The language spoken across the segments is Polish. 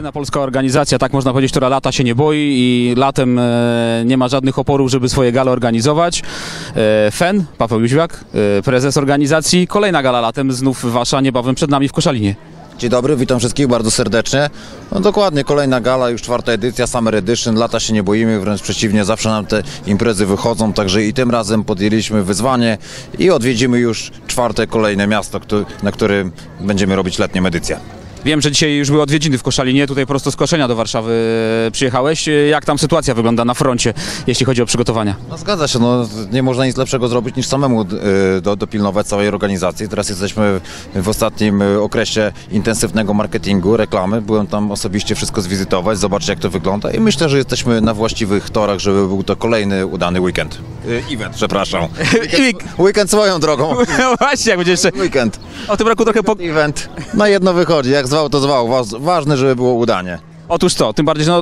Jedyna polska organizacja, tak można powiedzieć, która lata się nie boi i latem e, nie ma żadnych oporów, żeby swoje gale organizować. E, FEN, Paweł Jóźwiak, e, prezes organizacji. Kolejna gala latem, znów wasza, niebawem przed nami w Koszalinie. Dzień dobry, witam wszystkich bardzo serdecznie. No dokładnie, kolejna gala, już czwarta edycja, Summer Edition. Lata się nie boimy, wręcz przeciwnie, zawsze nam te imprezy wychodzą, także i tym razem podjęliśmy wyzwanie i odwiedzimy już czwarte kolejne miasto, na którym będziemy robić letnią edycję. Wiem, że dzisiaj już były odwiedziny w Koszalinie, tutaj prosto z Koszenia do Warszawy e, przyjechałeś. E, Jak tam sytuacja wygląda na froncie, jeśli chodzi o przygotowania? No zgadza się, no nie można nic lepszego zrobić niż samemu y, do, dopilnować całej organizacji. Teraz jesteśmy w ostatnim okresie intensywnego marketingu, reklamy. Byłem tam osobiście wszystko zwizytować, zobaczyć jak to wygląda i myślę, że jesteśmy na właściwych torach, żeby był to kolejny udany weekend. Event, przepraszam. I, Weekend swoją drogą. właśnie, jak będzie jeszcze Weekend. o tym roku trochę po... Event. Na jedno wychodzi, jak zwał to zwał. Wa- Ważne, żeby było udanie. Otóż to, tym bardziej, że no,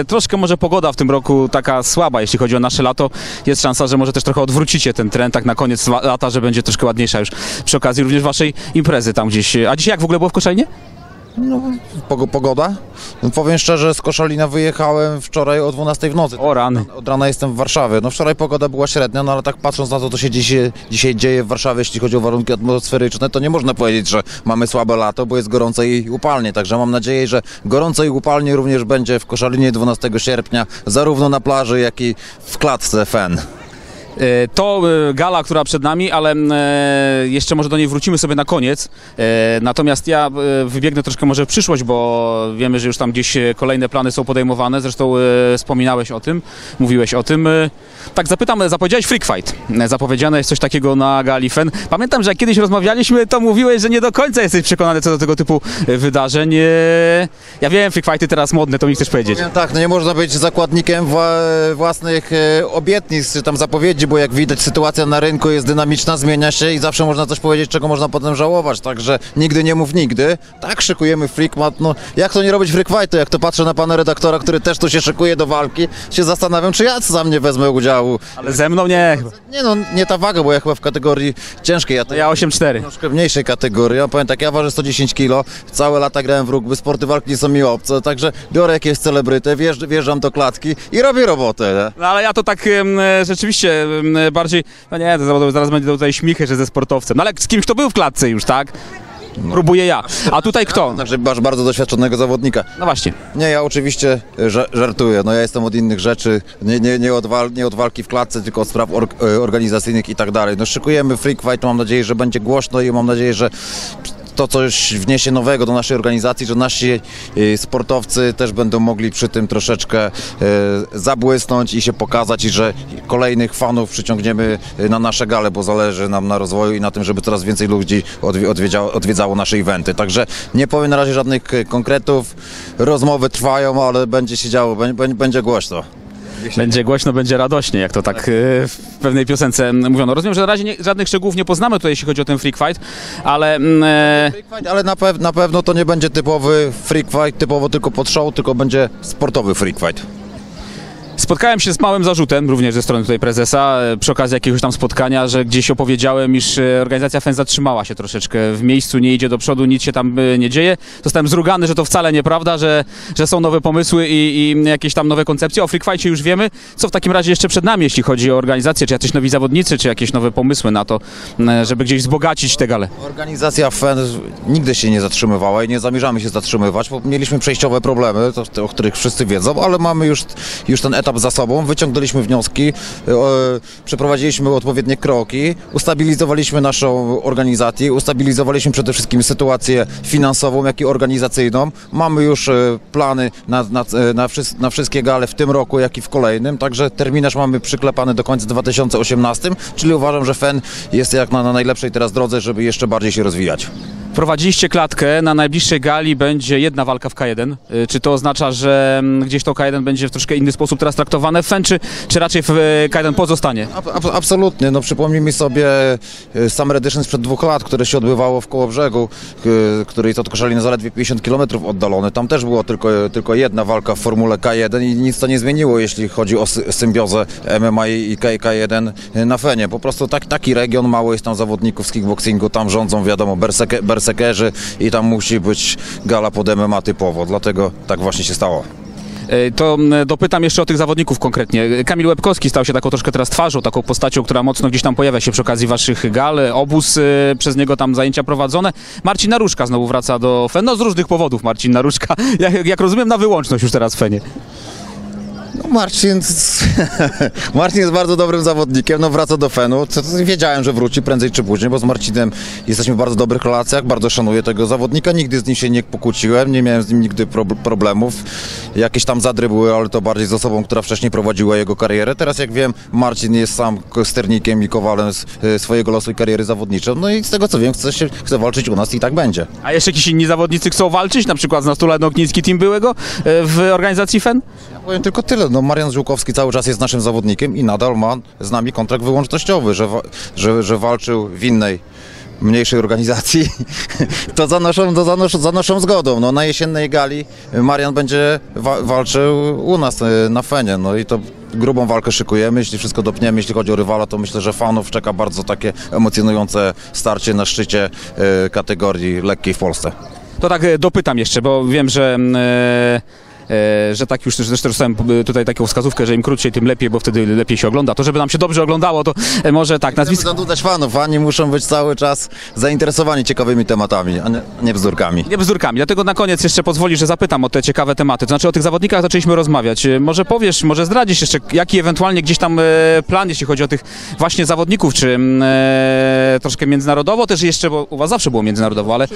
e, troszkę może pogoda w tym roku taka słaba, jeśli chodzi o nasze lato. Jest szansa, że może też trochę odwrócicie ten trend, tak na koniec la- lata, że będzie troszkę ładniejsza już przy okazji również waszej imprezy tam gdzieś. A dzisiaj jak w ogóle było w Koszalinie? Pogo- pogoda? No, powiem szczerze, z Koszalina wyjechałem wczoraj o 12 w nocy. O rany. Od rana jestem w Warszawie. No wczoraj pogoda była średnia, no ale tak patrząc na to, co się dzisiaj, dzisiaj dzieje w Warszawie, jeśli chodzi o warunki atmosferyczne, to nie można powiedzieć, że mamy słabe lato, bo jest gorąco i upalnie. Także mam nadzieję, że gorąco i upalnie również będzie w Koszalinie 12 sierpnia, zarówno na plaży, jak i w klatce FEN. E, To e, gala, która przed nami, ale e, jeszcze może do niej wrócimy sobie na koniec. Natomiast ja wybiegnę troszkę może w przyszłość, bo wiemy, że już tam gdzieś kolejne plany są podejmowane. Zresztą wspominałeś o tym, mówiłeś o tym. Tak zapytam, zapowiedziałeś Freak Fight. Zapowiedziane jest coś takiego na gali FEN. Pamiętam, że jak kiedyś rozmawialiśmy, to mówiłeś, że nie do końca jesteś przekonany co do tego typu wydarzeń. Ja wiem, Freak Fighty teraz modne, to mi chcesz powiedzieć. Powiem tak, no nie można być zakładnikiem wła- własnych obietnic czy tam zapowiedzi, bo jak widać sytuacja na rynku jest dynamiczna, zmienia się i zawsze można coś powiedzieć, czego można potem żałować, także nigdy nie mów nigdy. Tak, szykujemy freakmat, no jak to nie robić freak fightu, jak to patrzę na pana redaktora, który też tu się szykuje do walki, się zastanawiam, czy ja sam nie wezmę udziału. Ale ze mną nie. Nie no, nie ta waga, bo ja chyba w kategorii ciężkiej, ja No ja 8-4. troszkę mniejszej kategorii. Ja powiem tak, ja ważę 110 kg, całe lata grałem w rugby, sporty walki nie są mi obce, także biorę jakieś celebrytę, wjeżdż, wjeżdżam do klatki i robię robotę. Nie? No ale ja to tak e, rzeczywiście bardziej, no nie, to zaraz- zaraz będzie tutaj śmichy, że ze sportowcem. No ale z kimś to był w klatce już, tak? Próbuję ja. A tutaj kto? Także masz bardzo doświadczonego zawodnika. No właśnie. Nie, ja oczywiście ża- żartuję. No ja jestem od innych rzeczy, nie, nie, nie, od, wal, nie od walki w klatce, tylko od spraw e, organizacyjnych i tak dalej. No szykujemy Freak Fight, mam nadzieję, że będzie głośno i mam nadzieję, że to coś wniesie nowego do naszej organizacji, że nasi e, sportowcy też będą mogli przy tym troszeczkę e, zabłysnąć i się pokazać i że kolejnych fanów przyciągniemy e, na nasze gale, bo zależy nam na rozwoju i na tym, żeby coraz więcej ludzi odwi- odwiedziało, odwiedzało nasze eventy. Także nie powiem na razie żadnych konkretów, rozmowy trwają, ale będzie się działo, bę- bę- będzie głośno. Będzie głośno, będzie radośnie, jak to tak e, w pewnej piosence mówiono. Rozumiem, że na razie nie, żadnych szczegółów nie poznamy tutaj, jeśli chodzi o ten freak fight, ale mm, e, Freak fight, ale na, pew- na pewno to nie będzie typowy freak fight, typowo tylko pod show, tylko będzie sportowy freak fight. Spotkałem się z małym zarzutem, również ze strony tutaj prezesa, e, przy okazji jakiegoś tam spotkania, że gdzieś opowiedziałem, iż e, organizacja FEN zatrzymała się troszeczkę w miejscu, nie idzie do przodu, nic się tam e, nie dzieje. Zostałem zrugany, że to wcale nieprawda, że, że są nowe pomysły i, i jakieś tam nowe koncepcje. O Freak Fightie już wiemy. Co w takim razie jeszcze przed nami, jeśli chodzi o organizację, czy jacyś nowi zawodnicy, czy jakieś nowe pomysły na to, żeby gdzieś wzbogacić te gale? Organizacja FEN nigdy się nie zatrzymywała i nie zamierzamy się zatrzymywać, bo mieliśmy przejściowe problemy, o których wszyscy wiedzą, ale mamy już, już ten etap za sobą, wyciągnęliśmy wnioski, e, przeprowadziliśmy odpowiednie kroki, ustabilizowaliśmy naszą organizację, ustabilizowaliśmy przede wszystkim sytuację finansową, jak i organizacyjną. Mamy już e, plany na, na, e, na, na wszystkie gale w tym roku, jak i w kolejnym, także terminarz mamy przyklepany do końca 2018, czyli uważam, że FEN jest jak na, na najlepszej teraz drodze, żeby jeszcze bardziej się rozwijać. Prowadziliście klatkę, na najbliższej gali będzie jedna walka w K1. Y, Czy to oznacza, że mm, gdzieś to K1 będzie w troszkę inny sposób teraz traktowane w FEN, czy, raczej w y, K1 pozostanie? Ab, ab, absolutnie, no przypomnijmy sobie e, Summer Edition sprzed dwóch lat, które się odbywało w Kołobrzegu, który jest od Koszalina zaledwie 50 km oddalony. Tam też była tylko, tylko jedna walka w Formule K1 i nic to nie zmieniło, jeśli chodzi o sy- symbiozę MMA i K- K1 na Fenie. Po prostu tak, taki region, mało jest tam zawodników z kickboxingu, tam rządzą, wiadomo, berserke, berserkerzy sekerzy i tam musi być gala pod MMA typowo, dlatego tak właśnie się stało. E, To m, dopytam jeszcze o tych zawodników konkretnie. Kamil Łebkowski stał się taką troszkę teraz twarzą, taką postacią, która mocno gdzieś tam pojawia się przy okazji waszych gal, obóz, e, przez niego tam zajęcia prowadzone. Marcin Naruszka znowu wraca do FEN, no z różnych powodów Marcin Naruszka, jak, jak rozumiem na wyłączność już teraz w FENie. No Marcin, Marcin jest bardzo dobrym zawodnikiem, no wraca do Fenu. Wiedziałem, że wróci prędzej czy później, bo z Marcinem jesteśmy w bardzo dobrych relacjach, bardzo szanuję tego zawodnika, nigdy z nim się nie pokłóciłem, nie miałem z nim nigdy pro- problemów. Jakieś tam zadry były, ale to bardziej z osobą, która wcześniej prowadziła jego karierę. Teraz jak wiem, Marcin jest sam sternikiem i kowalem s- swojego losu i kariery zawodniczej. No i z tego co wiem, chce, się, chce walczyć u nas i tak będzie. A jeszcze jakiś inni zawodnicy chcą walczyć, na przykład z Nastula Nognicki team byłego e, w organizacji FEN? Powiem tylko tyle. No, Marian Żółkowski cały czas jest naszym zawodnikiem i nadal ma z nami kontrakt wyłącznościowy, że, że, że walczył w innej mniejszej organizacji, to za naszą, to za naszą, za naszą zgodą. No, na jesiennej gali Marian będzie wa- walczył u nas e, na Fenie. No i to grubą walkę szykujemy. Jeśli wszystko dopniemy, jeśli chodzi o rywala, to myślę, że fanów czeka bardzo takie emocjonujące starcie na szczycie e, kategorii lekkiej w Polsce. To tak e, dopytam jeszcze, bo wiem, że... E, że tak już zresztą dostałem e, tutaj taką wskazówkę, że im krócej, tym lepiej, bo wtedy lepiej się ogląda. To, żeby nam się dobrze oglądało, to e, może tak, nazwisko... zadudać fanów. Fani muszą być cały czas zainteresowani ciekawymi tematami, a nie, nie bzdurkami. Nie bzdurkami, dlatego na koniec jeszcze pozwolisz, że zapytam o te ciekawe tematy. To znaczy o tych zawodnikach zaczęliśmy rozmawiać. Może powiesz, może zdradzisz jeszcze, jaki ewentualnie gdzieś tam plan, jeśli chodzi o tych właśnie zawodników, czy mm, e, troszkę międzynarodowo też jeszcze, bo u was zawsze było międzynarodowo, ale...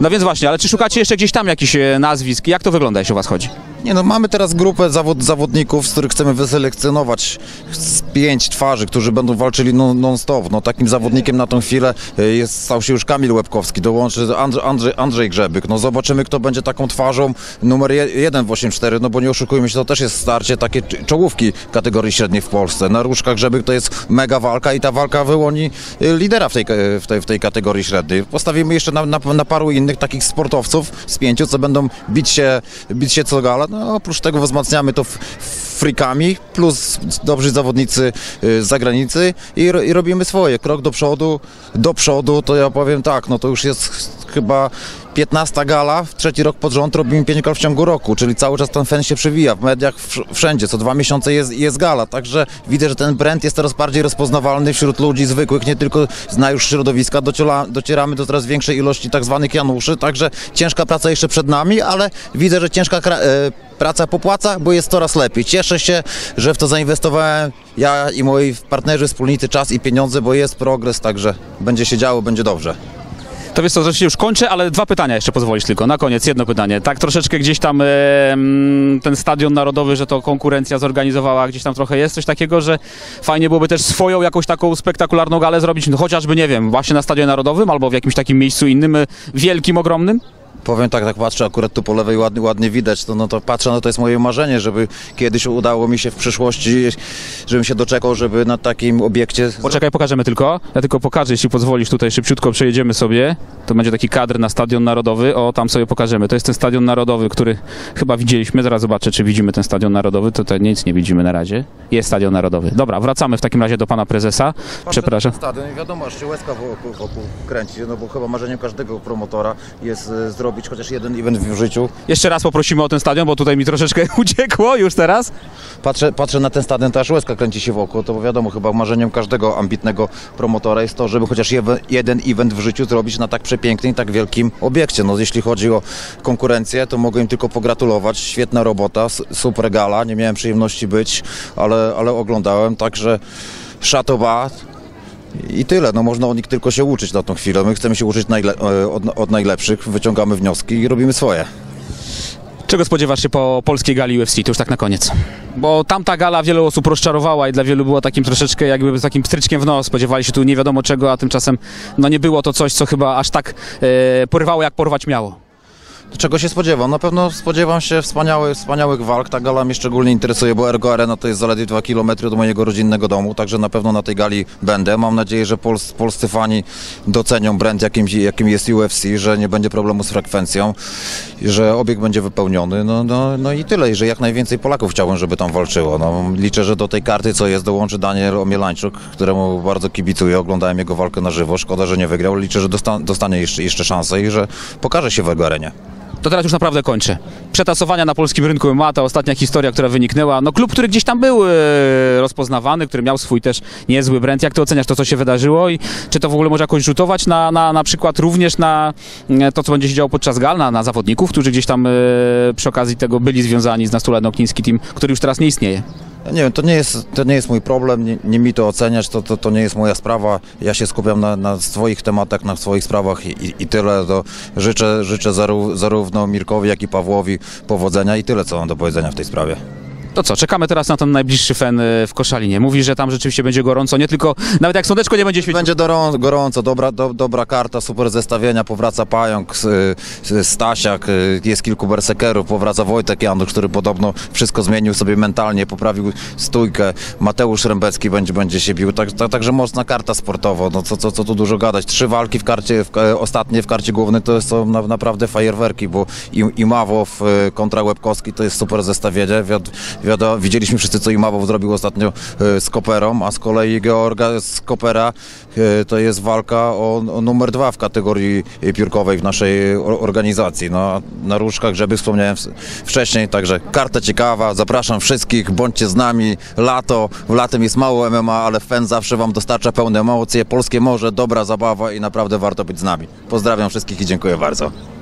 No więc właśnie, ale czy szukacie jeszcze gdzieś tam jakichś nazwisk? Jak to wygląda, jeśli o was chodzi? Nie no, mamy teraz grupę zawod, zawodników, z których chcemy wyselekcjonować z pięć twarzy, którzy będą walczyli non- non-stop. No, takim zawodnikiem na tą chwilę y, jest, stał się już Kamil Łebkowski, dołączy Andrzej, Andrzej, Andrzej Grzebyk. No zobaczymy, kto będzie taką twarzą numer je- jeden w 8-4, no bo nie oszukujmy się, to też jest starcie takie cz- czołówki kategorii średniej w Polsce. Naruszka Grzebyk to jest mega walka i ta walka wyłoni y, lidera w tej, ka- w tej, w tej kategorii średniej. Postawimy jeszcze na, na, na paru innych takich sportowców z pięciu, co będą bić się, bić się co gala. No, oprócz tego wzmacniamy to frikami, plus dobrzy zawodnicy y, z zagranicy i, i robimy swoje. Krok do przodu, do przodu, to ja powiem tak, no to już jest chyba 15 gala, w trzeci rok pod rząd robimy 5 gal w ciągu roku, czyli cały czas ten fen się przewija w mediach, wsz- wszędzie, co dwa miesiące jest, jest gala, także widzę, że ten brand jest coraz bardziej rozpoznawalny wśród ludzi zwykłych, nie tylko z na już środowiska, dociera, docieramy do coraz większej ilości tak zwanych Januszy, także ciężka praca jeszcze przed nami, ale widzę, że ciężka e, praca popłaca, bo jest coraz lepiej. Cieszę się, że w to zainwestowałem ja i moi partnerzy, wspólnicy czas i pieniądze, bo jest progres, także będzie się działo, będzie dobrze. To wiesz co, że się już kończę, ale dwa pytania jeszcze pozwolisz tylko. Na koniec jedno pytanie. Tak troszeczkę gdzieś tam ten stadion narodowy, że to konkurencja zorganizowała, gdzieś tam trochę jest coś takiego, że fajnie byłoby też swoją jakąś taką spektakularną galę zrobić, no chociażby, nie wiem, właśnie na stadionie narodowym albo w jakimś takim miejscu innym, e, wielkim, ogromnym? Powiem tak, tak patrzę akurat tu po lewej ładnie, ładnie widać, to, no to patrzę, no to jest moje marzenie, żeby kiedyś udało mi się w przyszłości, żebym się doczekał, żeby na takim obiekcie... Poczekaj, pokażemy tylko. Ja tylko pokażę, jeśli pozwolisz, tutaj szybciutko przejedziemy sobie. To będzie taki kadr na Stadion Narodowy. O, tam sobie pokażemy. To jest ten Stadion Narodowy, który chyba widzieliśmy. Zaraz zobaczę, czy widzimy ten Stadion Narodowy. Tutaj nic nie widzimy na razie. Jest Stadion Narodowy. Dobra, wracamy w takim razie do pana prezesa. Przepraszam. Stadion i wiadomo, się łezka wokół, wokół kręci, no bo chyba marzeniem każdego promotora jest e, zrobić chociaż jeden event w życiu. Jeszcze raz poprosimy o ten stadion, bo tutaj mi troszeczkę uciekło już teraz. Patrzę, patrzę na ten stadion, to aż łezka kręci się wokół, to wiadomo, chyba marzeniem każdego ambitnego promotora jest to, żeby chociaż jeden event w życiu zrobić na tak przepięknym i tak wielkim obiekcie. No jeśli chodzi o konkurencję, to mogę im tylko pogratulować. Świetna robota, super gala, nie miałem przyjemności być, ale, ale oglądałem, także szatoba. I tyle, no można od nich tylko się uczyć na tą chwilę. My chcemy się uczyć najle- e, od, od najlepszych, wyciągamy wnioski i robimy swoje. Czego spodziewasz się po polskiej gali UFC? To już tak na koniec. Bo tamta gala wiele osób rozczarowała i dla wielu było takim troszeczkę jakby takim pstryczkiem w nos. Spodziewali się tu nie wiadomo czego, a tymczasem no nie było to coś, co chyba aż tak e, porywało, jak porwać miało. Czego się spodziewam? Na pewno spodziewam się wspaniałych, wspaniałych walk. Ta gala mnie szczególnie interesuje, bo Ergo Arena to jest zaledwie 2 km do mojego rodzinnego domu, także na pewno na tej gali będę. Mam nadzieję, że pols, polscy fani docenią brand, jakim, jakim jest UFC, że nie będzie problemu z frekwencją, że obieg będzie wypełniony. No, no, no i tyle, i że jak najwięcej Polaków chciałbym, żeby tam walczyło. No, liczę, że do tej karty, co jest, dołączy Daniel Omielańczuk, któremu bardzo kibicuję. Oglądałem jego walkę na żywo. Szkoda, że nie wygrał. Liczę, że dosta, dostanie jeszcze, jeszcze szansę i że pokaże się w Ergo Arenie. To teraz już naprawdę kończę. Przetasowania na polskim rynku MMA, ta ostatnia historia, która wyniknęła. No klub, który gdzieś tam był e, rozpoznawany, który miał swój też niezły brand. Jak ty oceniasz to, co się wydarzyło i czy to w ogóle może jakoś rzutować na, na, na przykład również na e, to, co będzie się działo podczas gal, na, na zawodników, którzy gdzieś tam e, przy okazji tego byli związani z nastoletnio Okniński Team, który już teraz nie istnieje? Nie wiem, to nie jest, to nie jest mój problem, nie, nie mi to oceniać, to, to, to nie jest moja sprawa. Ja się skupiam na, na swoich tematach, na swoich sprawach i, i, i tyle. To życzę życzę zaró, zarówno Mirkowi, jak i Pawłowi powodzenia i tyle, co mam do powiedzenia w tej sprawie. To co, czekamy teraz na ten najbliższy fen e, w Koszalinie. Mówi, że tam rzeczywiście będzie gorąco, nie tylko, nawet jak słoneczko nie będzie świecić. Będzie gorąco, dobra, do, dobra karta, super zestawienia, powraca Pająk, s- s- Stasiak, y, jest kilku bersekerów, powraca Wojtek Janusz, który podobno wszystko zmienił sobie mentalnie, poprawił stójkę, Mateusz Rębecki będzie, będzie się bił, tak, tak, także mocna karta sportowa, no co, co, co tu dużo gadać, trzy walki w karcie, w, e, ostatnie w karcie głównej to są na, naprawdę fajerwerki, bo i, Imawow y, kontra Łebkowski to jest super zestawienie, widzieliśmy wszyscy co Imawow zrobił ostatnio y, z Koperą, a z kolei Georga z Kopera y, to jest walka o, o numer dwa w kategorii piórkowej w naszej or- organizacji. No, na różkach, żeby wspomniałem wcześniej, także karta ciekawa, zapraszam wszystkich, bądźcie z nami, lato, w latem jest mało MMA, ale FEN zawsze Wam dostarcza pełne emocje, polskie morze, dobra zabawa i naprawdę warto być z nami. Pozdrawiam wszystkich i dziękuję bardzo.